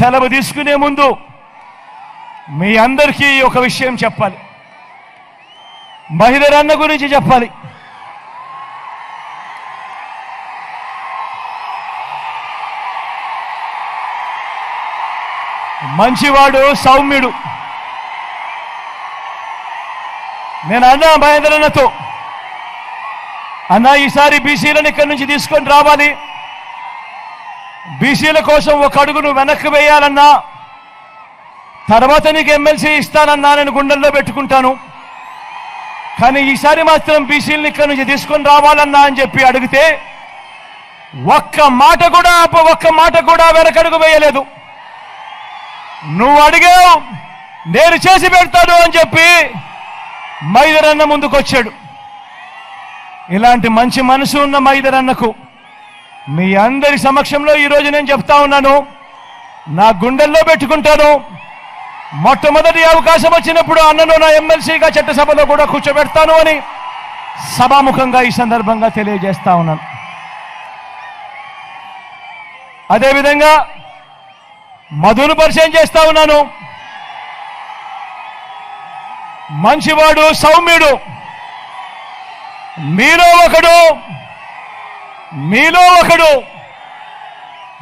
సెలవు తీసుకునే ముందు మీ అందరికీ ఒక విషయం చెప్పాలి. మహిళ అన్న గురించి చెప్పాలి. మంచివాడు సౌమ్యుడు. నేను అన్నా మహేంద్రన్నతో అన్నా ఈసారి బీసీలను ఇక్కడి నుంచి తీసుకొని రావాలి. బీసీల కోసం ఒక అడుగును వెనక్కి వేయాలన్నా తర్వాత నీకు ఎమ్మెల్సీ ఇస్తానన్నా నేను గుండెల్లో పెట్టుకుంటాను. కానీ ఈసారి మాత్రం బీసీలను ఇక్కడ నుంచి తీసుకొని రావాలన్నా అని చెప్పి అడిగితే ఒక్క మాట కూడా ఒక్క మాట కూడా వెనకడుగు వేయలేదు. నువ్వు అడిగావు నేను చేసి పెడతాను అని చెప్పి మైదరన్న ముందుకొచ్చాడు. ఇలాంటి మంచి మనసు ఉన్న మైదరన్నకు మీ అందరి సమక్షంలో ఈరోజు నేను చెప్తా ఉన్నాను. నా గుండెల్లో పెట్టుకుంటాను. మొట్టమొదటి అవకాశం వచ్చినప్పుడు అన్నను నా ఎమ్మెల్సీగా చట్టసభలో కూడా కూర్చోబెడతాను అని సభాముఖంగా ఈ సందర్భంగా తెలియజేస్తా ఉన్నాను. అదేవిధంగా మధును పరిచయం చేస్తా ఉన్నాను. మంచివాడు సౌమ్యుడు. మీలో ఒకడు మీలో ఒకడు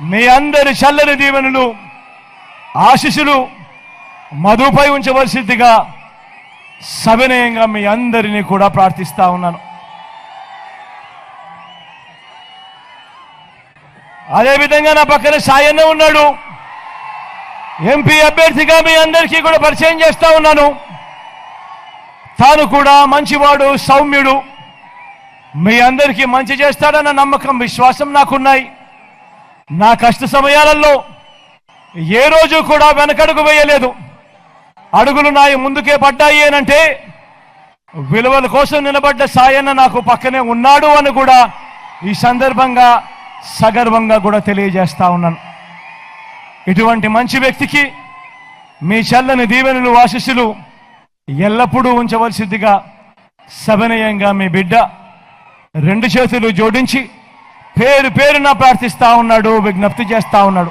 మీ అందరి చల్లని దీవెనలు ఆశీస్సులు మధుపై ఉంచవలసిందిగా సవినయంగా మీ అందరినీ కూడా ప్రార్థిస్తా ఉన్నాను. అదేవిధంగా నా పక్కన సాయన్న ఉన్నాడు. ఎంపీ అభ్యర్థిగా మీ అందరికీ కూడా పరిచయం చేస్తా ఉన్నాను. తాను కూడా మంచివాడు సౌమ్యుడు. మీ అందరికీ మంచి చేస్తాడన్న నమ్మకం విశ్వాసం నాకున్నాయి. నా కష్ట సమయాలలో ఏ రోజు కూడా వెనకడుగు వేయలేదు. అడుగులు నాయి ముందుకే పడ్డాయి అనంటే విలువల కోసం నిలబడ్డ సాయన్న నాకు పక్కనే ఉన్నాడు అని కూడా ఈ సందర్భంగా సగర్వంగా కూడా తెలియజేస్తా ఉన్నాను. ఇటువంటి మంచి వ్యక్తికి మీ చల్లని దీవెనలు ఆశీస్సులు ఎల్లప్పుడూ ఉంచవలసిందిగా సవినయంగా మీ బిడ్డ రెండు చేతులు జోడించి పేరు పేరున ప్రార్థిస్తా ఉన్నాడు విజ్ఞప్తి చేస్తా ఉన్నాడు.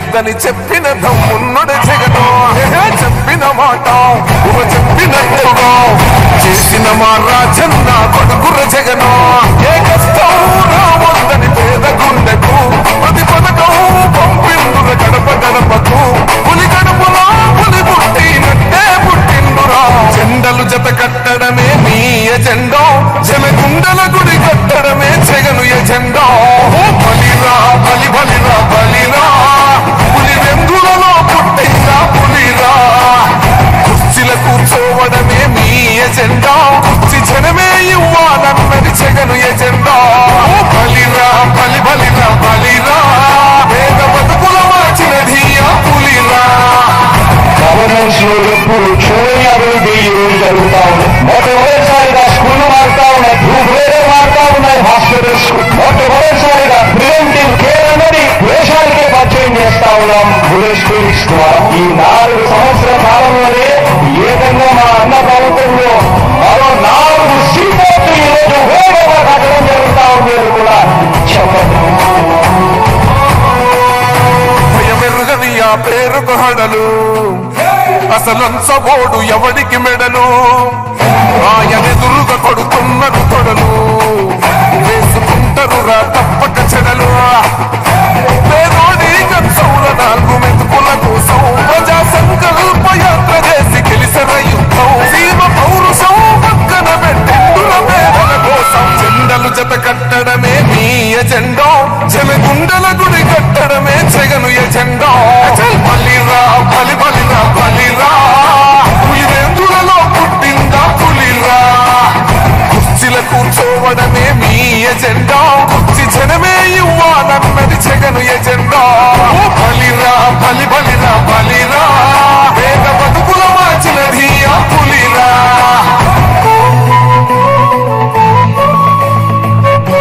మీ చెప్పిన దమ్మున్నడు జగను చెప్పిన మాట చెప్పిన చెప్పినట్టుగా చేసిన మా రాజన్న కొడుకుర జగను. ఏ కష్టం రావద్దని పేద గుండెకు ప్రతి పథకం పంపిందుర గడప గడపకు. పులి గడపలో పులి పుట్టినట్టే పుట్టిందురా జెండలు జత కట్టడమే మీ ఎజెండా. జనగుండల గుడి కట్టడమే జగను ఎజెండో. బలిరా బలి బలిరా బలి. ఈ నాలుగు సంవత్సరాల కాలంలోనే ఏకంగా మా అన్న ప్రభుత్వంలో మరో నాలుగు సీట్లు ఈరోజు వేగంగా కట్టడం జరుగుతా ఉంది కూడా చెప్పండి. ఆ పేరుకు హడలు. అసలంచబోడు ఎవడికి మెడలు? ఆయనెదురుగా కొడుతున్నారు కొడలు. వేసుకుంటారు రా